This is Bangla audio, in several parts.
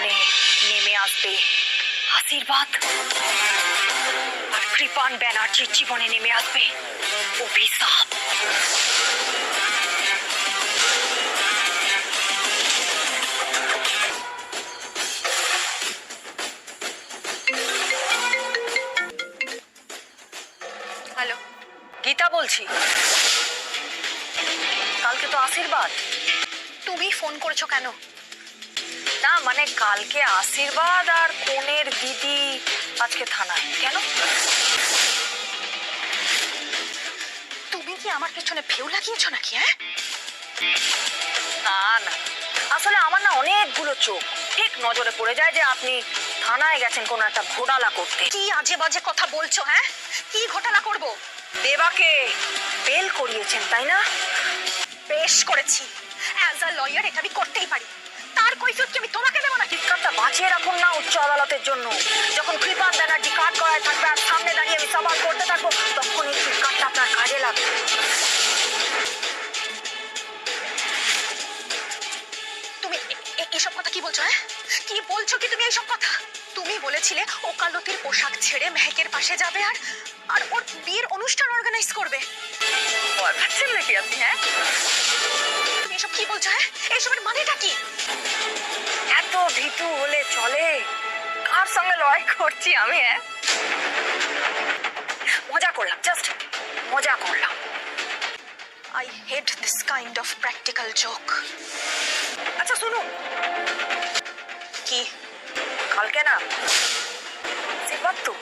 জীবনে নেমে আসবে। আশীর্বাদ। আর কৃপান ব্যানার্জির জীবনে নেমে আসবে। অভিশাপ। হ্যালো, গীতা বলছি। কালকে তো আশীর্বাদ। তুমি ফোন করেছ কেন? না মানে কালকে আশীর্বাদ আর কোনের দিদি আজকে থানায় কেন? তুমি কি আমার পেছনে ফেউ লাগিয়েছো নাকি হ্যাঁ? না না। আসলে আমার না অনেকগুলো চোখ ঠিক নজরে পড়ে যায় যে আপনি থানায় গেছেন কোনো একটা ঘোটালা করতে। কি আজে বাজে কথা বলছো হ্যাঁ? কি ঘোটালা করব? দেবাকে বেল করিয়েছেন তাই না? বেশ করেছি। অ্যাজ আ লয়ার এটা আমি করতেই পারি। তার কৈফিয়ত কি আমি বাঁচিয়ে রাখুন না উচ্চ আদালতের জন্য। যখন কৃপান ব্যানার্জি কাঠ করায় থাকবে আর সামনে দাঁড়িয়ে আমি সবাল করতে থাকব তখন এই চিৎকারটা আপনার কাজে লাগবে। তুমি এসব কথা কি বলছো হ্যাঁ? কি বলছো কি তুমি এইসব কথা? তুমি বলেছিলে ওকালতির পোশাক ছেড়ে মেহেকের পাশে যাবে আর আর ওর বিয়ের অনুষ্ঠান অর্গানাইজ করবে। পাচ্ছেন নাকি আপনি হ্যাঁ? তুমি এসব কি বলছো হ্যাঁ? এসবের মানেটা কি? ভীতু হলে চলে? কার সঙ্গে লড়াই করছি আমি হ্যাঁ? মজা করলাম জাস্ট মজা করলাম। I hate this kind of practical joke আচ্ছা শুনুন। কি? কালকে না তো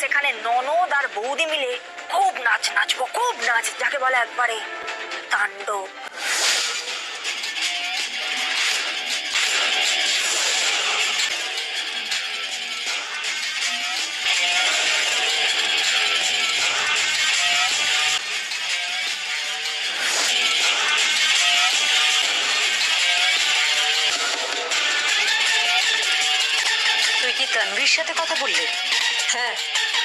সেখানে ননদ আর বৌদি মিলে খুব নাচ নাচবো, খুব নাচ, যাকে বলে একবারে তাণ্ডব। কি তানভীর সাথে কথা বললি? হ্যাঁ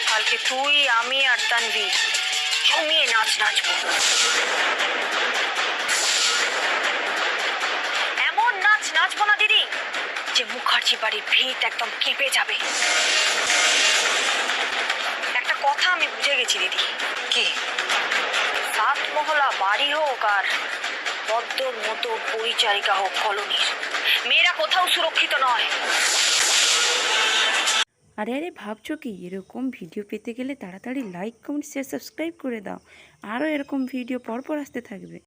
কালকে তুই আমি আর তানভি জমিয়ে নাচ নাচবো। এমন নাচ নাচবো না দিদি যে মুখার্জি বাড়ির ভিত একদম কেঁপে যাবে। একটা কথা আমি বুঝে গেছি দিদি। কি? সাত মহলা বাড়ি হোক আর পদ্মর মতো পরিচারিকা হোক কলোনির মেয়েরা কোথাও সুরক্ষিত নয়। আরে আরে, ভাবছ কি? এরকম ভিডিও পেতে গেলে তাড়াতাড়ি লাইক কমেন্ট শেয়ার সাবস্ক্রাইব করে দাও। আরও এরকম ভিডিও পরপর আসতে থাকবে।